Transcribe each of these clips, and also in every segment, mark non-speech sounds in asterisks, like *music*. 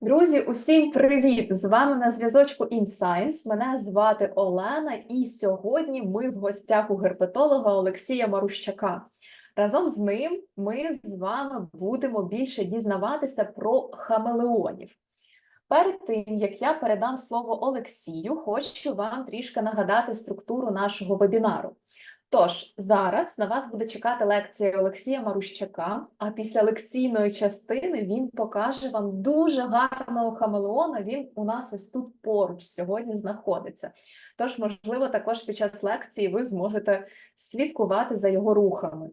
Друзі, усім привіт! З вами на зв'язочку InScience. Мене звати Олена, і сьогодні ми в гостях у герпетолога Олексія Марущака. Разом з ним ми з вами будемо більше дізнаватися про хамелеонів. Перед тим як я передам слово Олексію, хочу вам трішки нагадати структуру нашого вебінару. Тож зараз на вас буде чекати лекція Олексія Марущака, а після лекційної частини він покаже вам дуже гарного хамелеона. Він у нас ось тут поруч сьогодні знаходиться. Тож, можливо, також під час лекції ви зможете слідкувати за його рухами.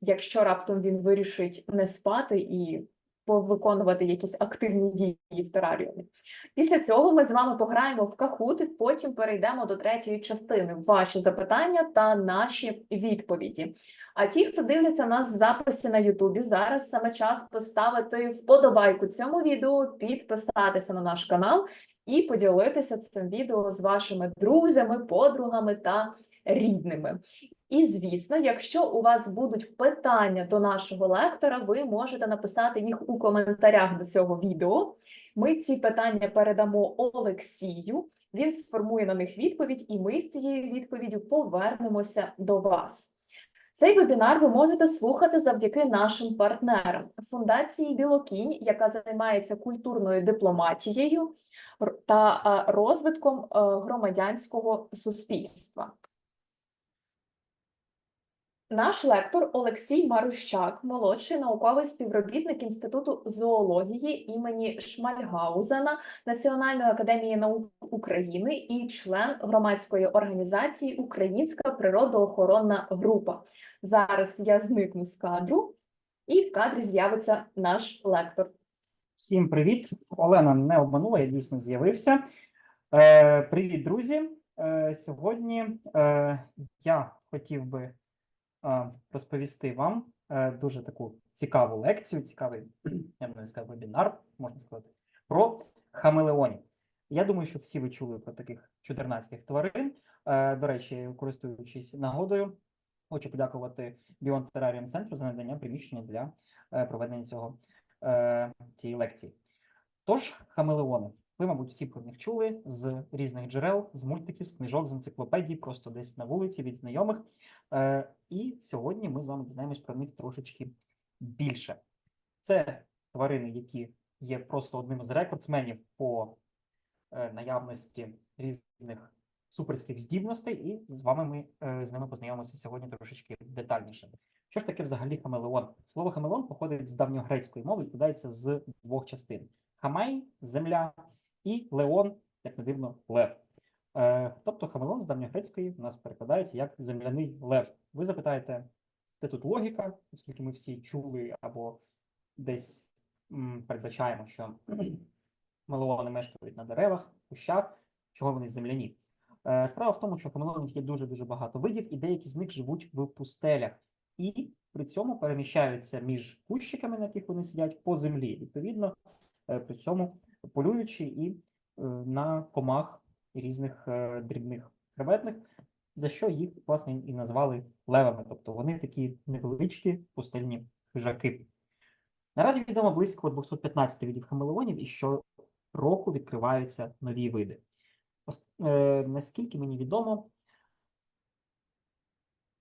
Якщо раптом він вирішить не спати і повиконувати якісь активні дії в тераріумі. Після цього ми з вами пограємо в кахут, потім перейдемо до третьої частини. Ваші запитання та наші відповіді. А ті, хто дивляться нас в записі на Ютубі, зараз саме час поставити вподобайку цьому відео, підписатися на наш канал і поділитися цим відео з вашими друзями, подругами та рідними. І, звісно, якщо у вас будуть питання до нашого лектора, ви можете написати їх у коментарях до цього відео. Ми ці питання передамо Олексію. Він сформує на них відповідь, і ми з цією відповіддю повернемося до вас. Цей вебінар ви можете слухати завдяки нашим партнерам фундації Білокінь, яка займається культурною дипломатією та розвитком е, громадянського суспільства. Наш лектор Олексій Марущак, молодший науковий співробітник Інституту зоології імені Шмальгаузена Національної академії наук України і член громадської організації Українська природоохоронна група. Зараз я зникну з кадру, і в кадрі з'явиться наш лектор. Всім привіт! Олена не обманула, я дійсно з'явився. Е, привіт, друзі! Е, сьогодні е, я хотів би розповісти вам е, дуже таку цікаву лекцію, цікавий, я б навіть сказав, вебінар, можна сказати, про хамелеонів. Я думаю, що всі ви чули про таких чудернацьких тварин. Е, до речі, користуючись нагодою, хочу подякувати Beyond Terrarium центру за надання приміщення для е, проведення цього цієї лекції. Тож, хамелеони. Ви, мабуть, всі про них чули з різних джерел, з мультиків, з книжок, з енциклопедій, просто десь на вулиці від знайомих. Е, і сьогодні ми з вами дізнаємось про них трошечки більше. Це тварини, які є просто одним з рекордсменів по е, наявності різних суперських здібностей, і з вами ми е, з ними познайомимося сьогодні трошечки детальніше. Що ж таке взагалі хамелеон? Слово хамелеон походить з давньогрецької мови, складається з двох частин: хамей земля, і леон, як не дивно, лев. Е, тобто хамелеон з давньогрецької у нас перекладається як земляний лев. Ви запитаєте, де тут логіка, оскільки ми всі чули або десь м, передбачаємо, що *clears throat* хамелеони мешкають на деревах, кущах, чого вони земляні. Е, Справа в тому, що хамелеонів є дуже-дуже багато видів, і деякі з них живуть в пустелях, і при цьому переміщаються між кущиками, на яких вони сидять, по землі. Відповідно, е, при цьому полюючи і на комах різних е, дрібних хребетних, за що їх, власне, і назвали левами. Тобто вони такі невеличкі пустельні хижаки. Наразі відомо близько 215 видів хамелеонів, і щороку відкриваються нові види. Е, Наскільки мені відомо,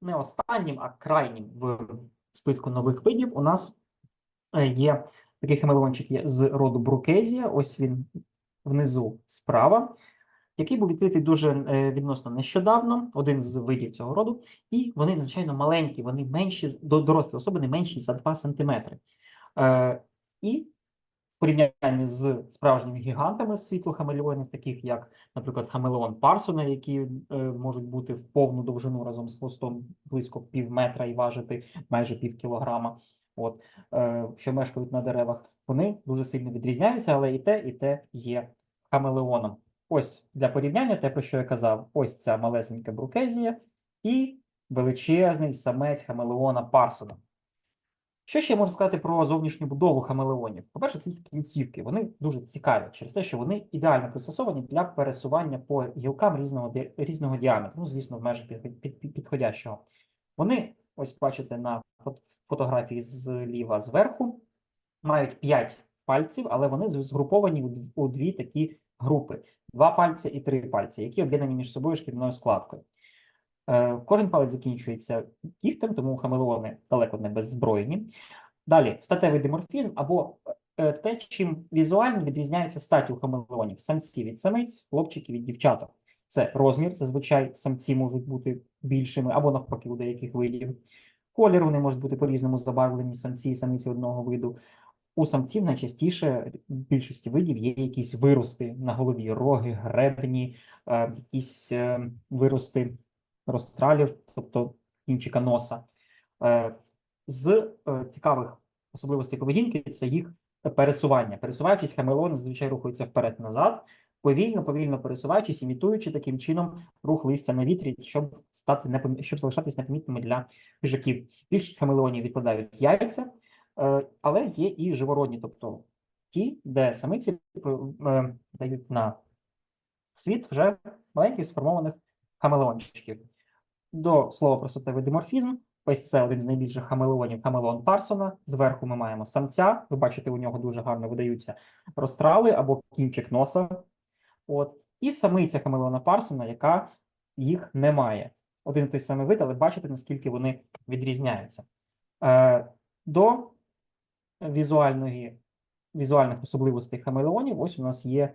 не останнім, а крайнім в списку нових видів у нас е, є такий хамелеончик з роду Брукезія. Ось він внизу справа, який був відкритий дуже е, відносно нещодавно, один з видів цього роду. І вони надзвичайно маленькі, вони менші, до- дорослі особи не менші за 2 см. Е, і в порівнянні з справжніми гігантами світлохамелеонів, таких як, наприклад, хамелеон Парсона, які е, можуть бути в повну довжину разом з хвостом близько пів метра і важити майже пів кілограма, от, що мешкають на деревах, вони дуже сильно відрізняються, але і те, і те є хамелеоном. Ось для порівняння, те, про що я казав, ось ця малесенька брукезія і величезний самець хамелеона Парсона. Що ще можна сказати про зовнішню будову хамелеонів? По-перше, це їх кінцівки. Вони дуже цікаві через те, що вони ідеально пристосовані для пересування по гілкам різного, різного діаметру, ну, звісно, в межах під- під- під- підходящого. Вони, ось бачите на фотографії зліва зверху, мають 5 пальців, але вони згруповані у дві такі групи: два пальці і три пальці, які об'єднані між собою шкіряною складкою. Е, Кожен палець закінчується кігтем, тому хамелеони далеко не беззбройні. Далі статевий диморфізм або е, те, чим візуально відрізняється статі у хамелеонів: самці від самиць, хлопчики від дівчаток. Це розмір, зазвичай самці можуть бути більшими або навпаки у деяких видів. Колір вони можуть бути по-різному забарвлені, самці і самиці одного виду. У самців найчастіше в більшості видів є якісь вирости на голові, роги, гребні, е, якісь е, вирости розтралів, тобто кінчика носа. Е, З цікавих особливостей поведінки це їх пересування. Пересуваючись, хамелеони зазвичай рухаються вперед-назад, повільно, повільно пересуваючись, імітуючи таким чином рух листя на вітрі, щоб стати непом- щоб залишатись непомітними для хижаків. Більшість хамелеонів відкладають яйця, але є і живородні, тобто ті, де самиці е, дають на світ вже маленьких сформованих хамелеончиків. До слова про статевий диморфізм. Ось це один з найбільших хамелеонів, хамелеон Парсона. Зверху ми маємо самця. Ви бачите, у нього дуже гарно видаються розтрали або кінчик носа. От. І самиця хамелеона Парсона, яка їх не має. Один той самий вид, але бачите, наскільки вони відрізняються. Е, до візуальної, візуальних особливостей хамелеонів, ось у нас є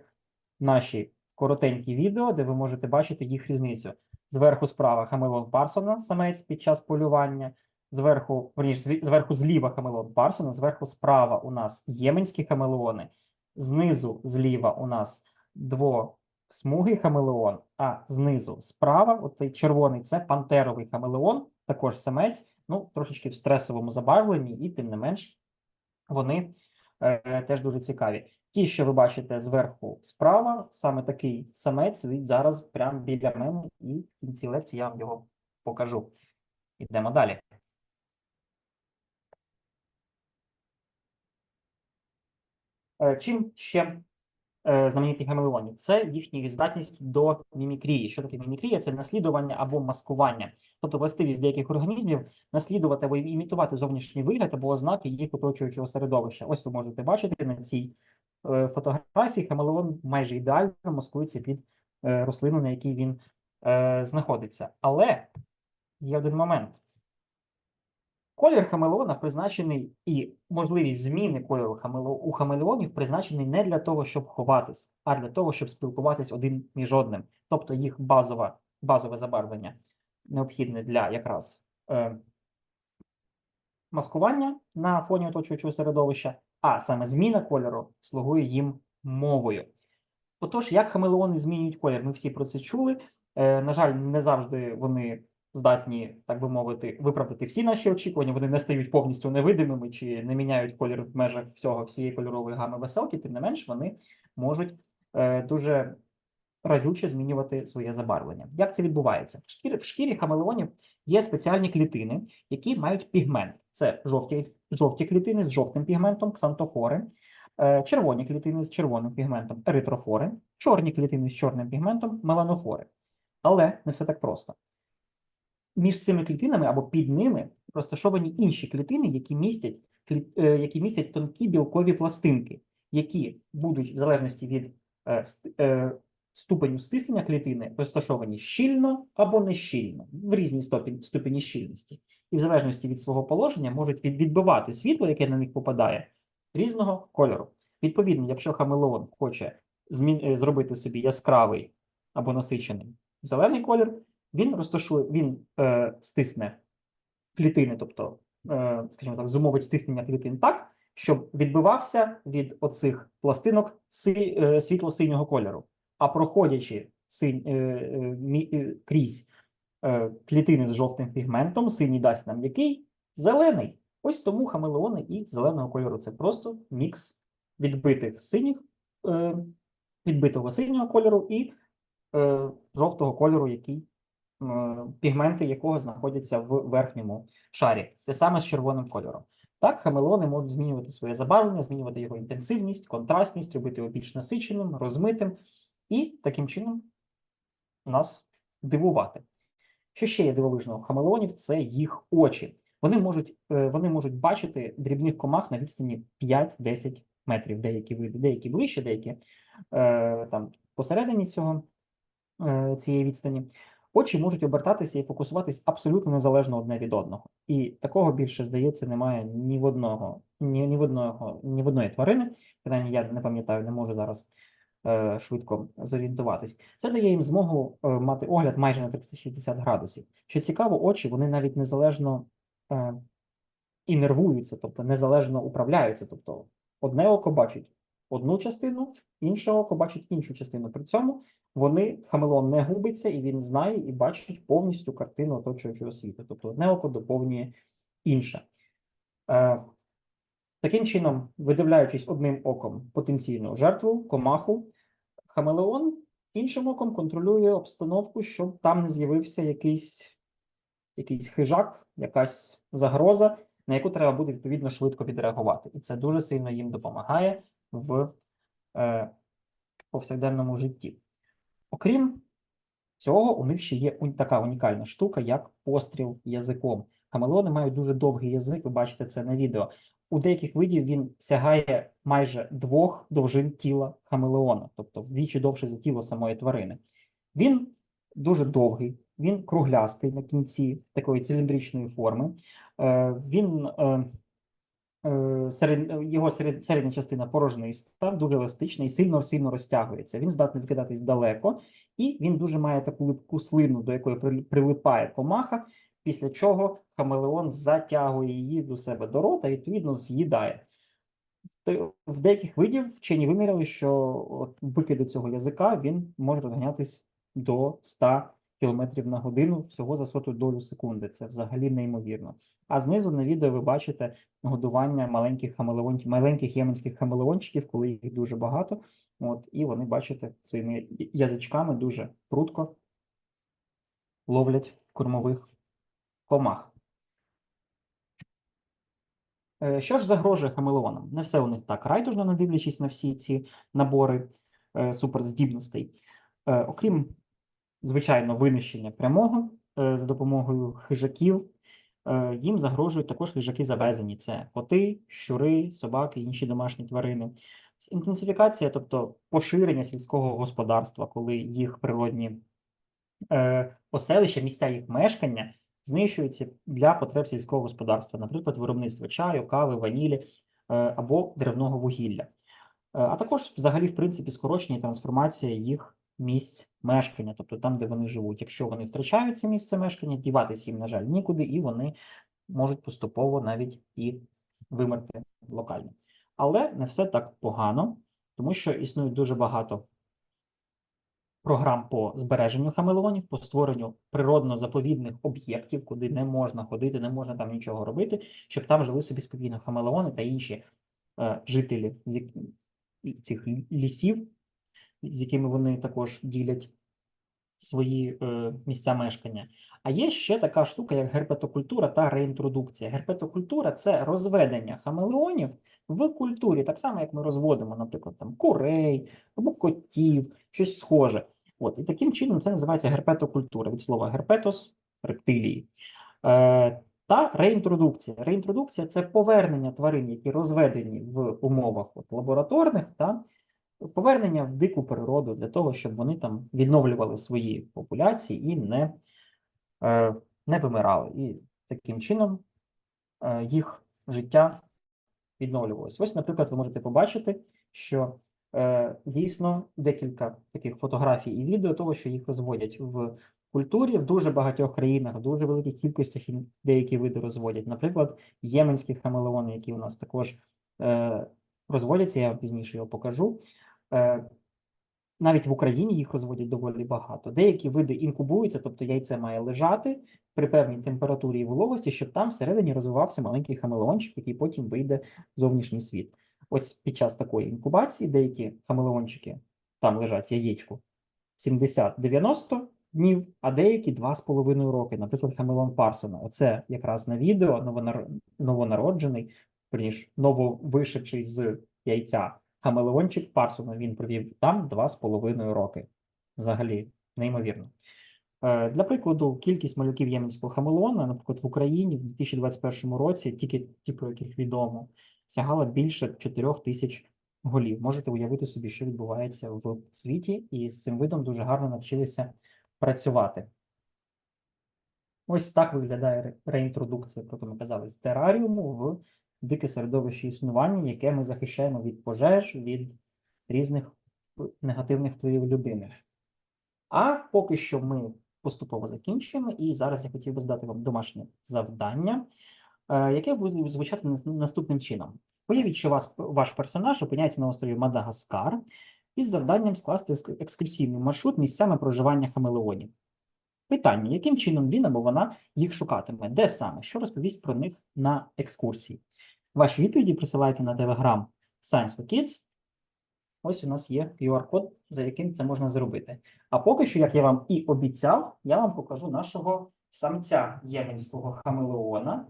наші коротенькі відео, де ви можете бачити їх різницю. Зверху справа хамелеон Парсона, самець під час полювання. Зверху, верніше, зверху зліва хамелеон Парсона, зверху справа у нас єменські хамелеони, знизу зліва у нас двосмугий хамелеон, а знизу справа, от цей червоний, це пантеровий хамелеон, також самець, ну, трошечки в стресовому забарвленні, і тим не менш вони е, теж дуже цікаві. Ті, що ви бачите зверху справа, саме такий самець сидить зараз прямо біля мене, і в кінці лекції я вам його покажу. Йдемо далі. Е, Чим ще е, знамениті хамелеони? Це їхня здатність до мімікрії. Що таке мімікрія? Це наслідування або маскування. Тобто властивість деяких організмів наслідувати або імітувати зовнішній вигляд або ознаки їх оточуючого середовища. Ось ви можете бачити на цій е, фотографії хамелеон майже ідеально маскується під е, рослину, на якій він знаходиться. Але є один момент. Колір хамелеона призначений і можливість зміни кольору у хамелеонів призначений не для того, щоб ховатись, а для того, щоб спілкуватись один між одним. Тобто їх базова, базове забарвлення необхідне для якраз е, маскування на фоні оточуючого середовища, а саме зміна кольору слугує їм мовою. Отож, як хамелеони змінюють колір, ми всі про це чули. Е, на жаль, не завжди вони здатні, так би мовити, виправдати всі наші очікування. Вони не стають повністю невидимими чи не міняють колір в межах всього всієї кольорової гами веселки. Тим не менш, вони можуть е, дуже разюче змінювати своє забарвлення. Як це відбувається? В шкірі, в шкірі хамелеонів є спеціальні клітини, які мають пігмент. Це жовті, жовті клітини з жовтим пігментом, ксантофори, е, червоні клітини з червоним пігментом, еритрофори, чорні клітини з чорним пігментом, меланофори. Але не все так просто. Між цими клітинами або під ними розташовані інші клітини, які містять, е, які містять тонкі білкові пластинки, які будуть в залежності від е, е, ступеню стиснення клітини розташовані щільно або не щільно, в різній ступені, щільності. І в залежності від свого положення можуть відбивати світло, яке на них попадає, різного кольору. Відповідно, якщо хамелеон хоче зробити собі яскравий або насичений зелений колір, він розташує, він е, стисне клітини, тобто, е, скажімо так, зумовить стиснення клітин так, щоб відбивався від оцих пластинок си, е, світло-синього кольору. А проходячи синь, е, е, е, крізь е, клітини з жовтим пігментом, синій дасть нам який? Зелений. Ось тому хамелеони і зеленого кольору. Це просто мікс відбитих синіх, е, відбитого синього кольору і е, жовтого кольору, який пігменти якого знаходяться в верхньому шарі. Це саме з червоним кольором. Так, хамелеони можуть змінювати своє забарвлення, змінювати його інтенсивність, контрастність, робити його більш насиченим, розмитим і таким чином нас дивувати. Що ще є дивовижного в хамелеонів? Це їх очі. Вони можуть, е, вони можуть бачити дрібних комах на відстані 5-10 метрів, деякі види, деякі ближче, деякі е, там посередині цього е, цієї відстані. Очі можуть обертатися і фокусуватись абсолютно незалежно одне від одного. І такого більше, здається, немає ні в одного, ні, ні в одного, ні в одної тварини. Принаймні, я не пам'ятаю, не можу зараз е, швидко зорієнтуватись. Це дає їм змогу е, мати огляд майже на 360 градусів. Що цікаво, очі вони навіть незалежно е, і нервуються, тобто незалежно управляються. Тобто одне око бачить одну частину, інше око бачить іншу частину. При цьому вони хамелеон не губиться, і він знає і бачить повністю картину оточуючого світу. Тобто одне око доповнює інше. Е, таким чином, видивляючись одним оком потенційну жертву, комаху, хамелеон іншим оком контролює обстановку, щоб там не з'явився якийсь, якийсь хижак, якась загроза, на яку треба буде відповідно швидко відреагувати. І це дуже сильно їм допомагає в е, повсякденному житті. Окрім цього, у них ще є така унікальна штука, як постріл язиком. Хамелеони мають дуже довгий язик, ви бачите це на відео. У деяких видів він сягає майже двох довжин тіла хамелеона, тобто вдвічі довше за тіло самої тварини. Він дуже довгий, він круглястий на кінці такої циліндричної форми. Е, він е, серед, його серед, середня частина порожниста, дуже еластична і сильно сильно розтягується. Він здатний викидатись далеко, і він дуже має таку липку слину, до якої прилипає комаха, після чого хамелеон затягує її до себе до рота, і відповідно, з'їдає. В деяких видів вчені виміряли, що викиди цього язика він може розганятись до 100 км на годину всього за соту долю секунди. Це взагалі неймовірно. А знизу на відео ви бачите годування маленьких хамелеонів, маленьких єменських хамелеончиків, коли їх дуже багато. От, і вони, бачите, своїми язичками дуже прудко ловлять кормових комах. Е, Що ж загрожує хамелеонам? Не все у них так райдужно, не дивлячись на всі ці набори е, суперздібностей. Е, окрім, звичайно, винищення прямого е, за допомогою хижаків, е, їм загрожують також хижаки завезені. Це коти, щури, собаки, інші домашні тварини. Інтенсифікація, тобто поширення сільського господарства, коли їх природні е, поселища, місця їх мешкання знищуються для потреб сільського господарства, наприклад, виробництво чаю, кави, ванілі е, або деревного вугілля. Е, А також, взагалі, в принципі, скорочення і трансформація їх місць мешкання, тобто там, де вони живуть. Якщо вони втрачають це місце мешкання, діватися їм, на жаль, нікуди, і вони можуть поступово навіть і вимерти локально. Але не все так погано, тому що існує дуже багато програм по збереженню хамелеонів, по створенню природно-заповідних об'єктів, куди не можна ходити, не можна там нічого робити, щоб там жили собі спокійно хамелеони та інші е, жителі цих лісів, з якими вони також ділять свої е, місця мешкання. А є ще така штука, як герпетокультура та реінтродукція. Герпетокультура це розведення хамелеонів в культурі, так само, як ми розводимо, наприклад, там курей або котів, щось схоже. От, і таким чином це називається герпетокультура від слова герпетос рептилії. Е, та реінтродукція. Реінтродукція це повернення тварин, які розведені в умовах от, лабораторних, та повернення в дику природу для того, щоб вони там відновлювали свої популяції і не, е, не вимирали. І таким чином е, їх життя відновлювалось. Ось, наприклад, ви можете побачити, що е, дійсно декілька таких фотографій і відео того, що їх розводять в культурі в дуже багатьох країнах, в дуже великих кількостях деякі види розводять. Наприклад, єменські хамелеони, які у нас також розводяться, я пізніше його покажу. Е, навіть в Україні їх розводять доволі багато. Деякі види інкубуються, тобто яйце має лежати при певній температурі і вологості, щоб там всередині розвивався маленький хамелеончик, який потім вийде в зовнішній світ. Ось під час такої інкубації деякі хамелеончики там лежать яєчку 70-90 днів, а деякі 2,5 роки. Наприклад, хамелеон Парсона. Оце якраз на відео новонар... новонароджений, верніш, нововишедший з яйця хамелеончик Парсона. Він провів там 2,5 роки. Взагалі, неймовірно. Е, Для прикладу, кількість малюків єменського хамелеона, наприклад, в Україні в 2021 році, тільки ті, про яких відомо, сягала більше 4 тисяч голів. Можете уявити собі, що відбувається в світі, і з цим видом дуже гарно навчилися працювати. Ось так виглядає реінтродукція, про яку ми казали, з тераріуму в дике середовище існування, яке ми захищаємо від пожеж, від різних негативних впливів людини. А поки що ми поступово закінчуємо, і зараз я хотів би задати вам домашнє завдання, е, яке буде звучати наступним чином. Уявіть, що вас, ваш персонаж опиняється на острові Мадагаскар із завданням скласти екскурсійний маршрут місцями проживання хамелеонів. Питання, яким чином він або вона їх шукатиме, де саме, що розповість про них на екскурсії. Ваші відповіді присилайте на Telegram Science for Kids. Ось у нас є QR-код, за яким це можна зробити. А поки що, як я вам і обіцяв, я вам покажу нашого самця єменського хамелеона.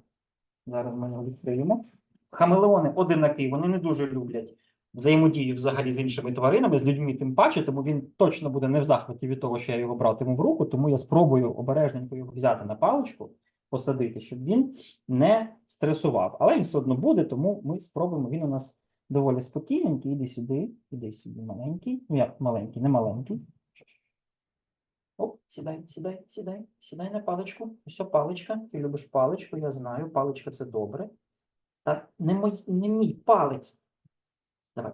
Зараз ми його відкриємо. Хамелеони одинаки, вони не дуже люблять взаємодію взагалі з іншими тваринами, з людьми тим паче, тому він точно буде не в захваті від того, що я його братиму в руку, тому я спробую обережненько його взяти на паличку, посадити, щоб він не стресував. Але він все одно буде, тому ми спробуємо. Він у нас доволі спокійненький. Іди сюди, іди сюди, маленький. Ну як маленький, не маленький. Оп, сідай, сідай, сідай, сідай на паличку. Ось паличка. Ти любиш паличку, я знаю. Паличка це добре. Та не мій, не мій палець. Давай.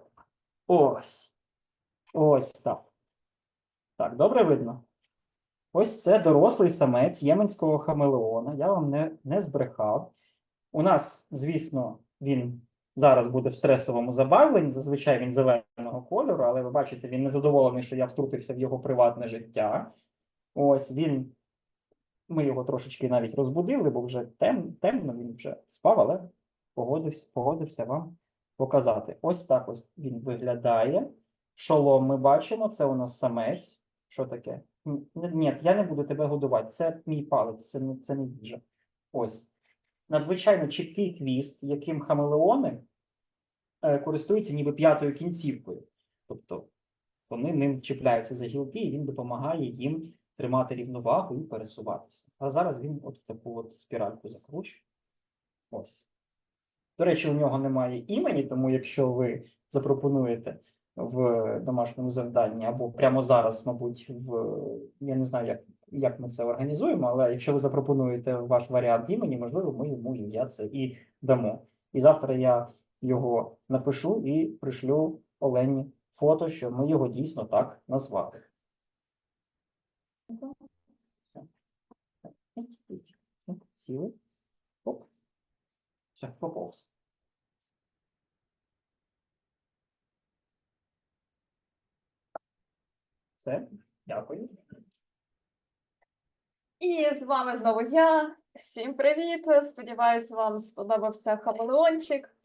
Ось. Ось так. Так, добре видно? Ось це дорослий самець єменського хамелеона. Я вам не, не збрехав. У нас, звісно, він зараз буде в стресовому забавленні. Зазвичай він зеленого кольору, але ви бачите, він незадоволений, що я втрутився в його приватне життя. Ось він. Ми його трошечки навіть розбудили, бо вже тем, темно, він вже спав, але погодився, погодився вам показати. Ось так ось він виглядає. Шолом ми бачимо, це у нас самець. Що таке? Ні, я не буду тебе годувати. Це мій палець, це не, це не їжа. Ось. Надзвичайно чіткий хвіст, яким хамелеони е, користуються ніби п'ятою кінцівкою. Тобто вони ним чіпляються за гілки, і він допомагає їм тримати рівновагу і пересуватися. А зараз він от таку от спіральку закручує. Ось. До речі, у нього немає імені, тому якщо ви запропонуєте в домашньому завданні або прямо зараз, мабуть, в я не знаю, як, як ми це організуємо, але якщо ви запропонуєте ваш варіант імені, можливо, ми йому ім'я це і дамо. І завтра я його напишу і пришлю Олені фото, що ми його дійсно так назвали. Сіли. Все, поповз. Все, дякую. І з вами знову я. Всім привіт! Сподіваюсь, вам сподобався хамелеончик.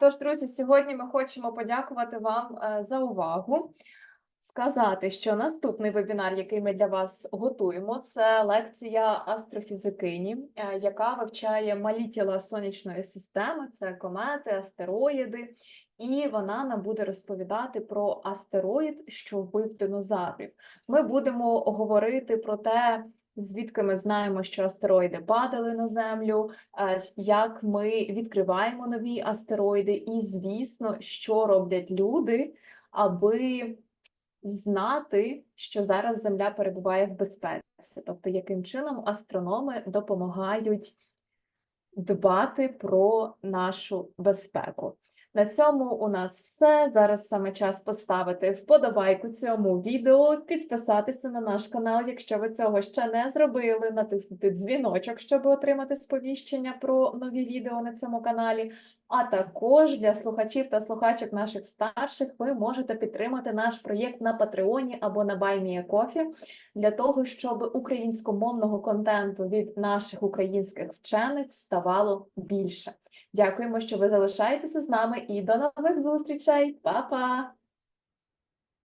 Тож, друзі, сьогодні ми хочемо подякувати вам е, за увагу. Сказати, що наступний вебінар, який ми для вас готуємо, це лекція астрофізикині, е, яка вивчає малі тіла сонячної системи, це комети, астероїди, і вона нам буде розповідати про астероїд, що вбив динозаврів. Ми будемо говорити про те, звідки ми знаємо, що астероїди падали на Землю, е, як ми відкриваємо нові астероїди, і, звісно, що роблять люди, аби знати, що зараз Земля перебуває в безпеці, тобто яким чином астрономи допомагають дбати про нашу безпеку. На цьому у нас все. Зараз саме час поставити вподобайку цьому відео, підписатися на наш канал, якщо ви цього ще не зробили, натиснути дзвіночок, щоб отримати сповіщення про нові відео на цьому каналі. А також для слухачів та слухачок наших старших ви можете підтримати наш проєкт на Патреоні або на BuyMeACoffee для того, щоб українськомовного контенту від наших українських вчених ставало більше. Дякуємо, що ви залишаєтеся з нами і до нових зустрічей. Па-па!